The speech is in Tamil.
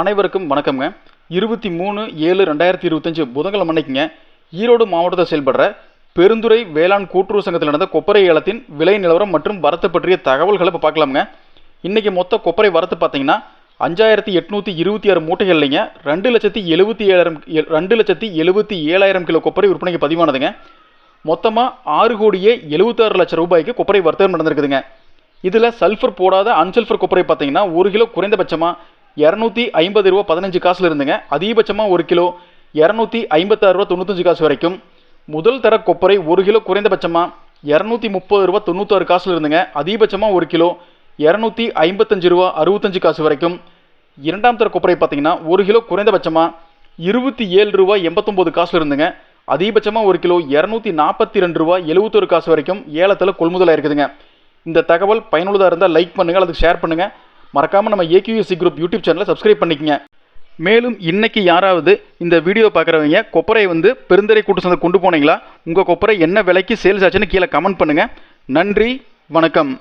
அனைவருக்கும் வணக்கம்ங்க. இருபத்தி மூணு ஏழு ரெண்டாயிரத்தி இருபத்தஞ்சு புதன்கிழமை அன்னைக்குங்க. ஈரோடு மாவட்டத்தில் செயல்படுற பெருந்துறை வேளாண் கூட்டுறவு சங்கத்தில் நடந்த கொப்பரை ஏலத்தின் விலை நிலவரம் மற்றும் வரத்து பற்றிய தகவல்களை இப்போ பார்க்கலாமுங்க. இன்றைக்கி மொத்த கொப்பரை வரத்து பார்த்தீங்கன்னா அஞ்சாயிரத்தி எட்நூற்றி இருபத்தி ஆறு மூட்டைகள் இல்லைங்க. ரெண்டு லட்சத்தி எழுபத்தி ஏழாயிரம் ரெண்டு லட்சத்தி எழுபத்தி ஏழாயிரம் கிலோ கொப்பரை விற்பனைக்கு பதிவானதுங்க. மொத்தமாக ஆறு கோடியே எழுபத்தாறு லட்சம் ரூபாய்க்கு கொப்பரை வர்த்தகம் நடந்திருக்குதுங்க. இதில் சல்ஃபர் போடாத அன்சல்ஃபர் கொப்பரை பார்த்தீங்கன்னா ஒரு கிலோ குறைந்தபட்சமாக இரநூத்தி ஐம்பது ரூபா பதினஞ்சு காசுல இருந்துங்க. அதிகபட்சமாக ஒரு கிலோ இரநூத்தி ஐம்பத்தாறு ரூபா தொண்ணூத்தஞ்சு காசு வரைக்கும். முதல் தர கொப்பரை ஒரு கிலோ குறைந்தபட்சமாக இரநூத்தி முப்பது ரூபா தொண்ணூத்தாறு காசில் இருந்துங்க. அதிகபட்சமாக ஒரு கிலோ இரநூத்தி ஐம்பத்தஞ்சு ரூபா அறுபத்தஞ்சு காசு வரைக்கும். இரண்டாம் தர கொப்பரை பார்த்தீங்கன்னா ஒரு கிலோ குறைந்தபட்சமாக இருபத்தி ஏழு ரூபா எண்பத்தொம்போது காசுல இருந்துங்க. அதிகபட்சமாக ஒரு கிலோ இரநூத்தி நாற்பத்தி ரெண்டு ரூபா எழுபத்தொரு காசு வரைக்கும் ஏலத்தில் கொள்முதலாக இருக்குதுங்க இந்த தகவல் பயனுள்ளதாக இருந்தால் லைக் பண்ணுங்கள் அல்லது ஷேர் பண்ணுங்கள் மறக்காமல் நம்ம ஏகியூசி குரூப் யூடியூப் சேனலை சப்ஸ்கிரைப் பண்ணிக்கங்க. மேலும் இன்னைக்கு யாராவது இந்த வீடியோ பார்க்குறவங்க கொப்பரை வந்து பெருந்தரை கூட்டு சந்தை கொண்டு போனீங்களா? உங்கள் கொப்பரை என்ன விலைக்கு சேல்ஸ் ஆச்சுன்னு கீழே கமெண்ட் பண்ணுங்கள் நன்றி வணக்கம்.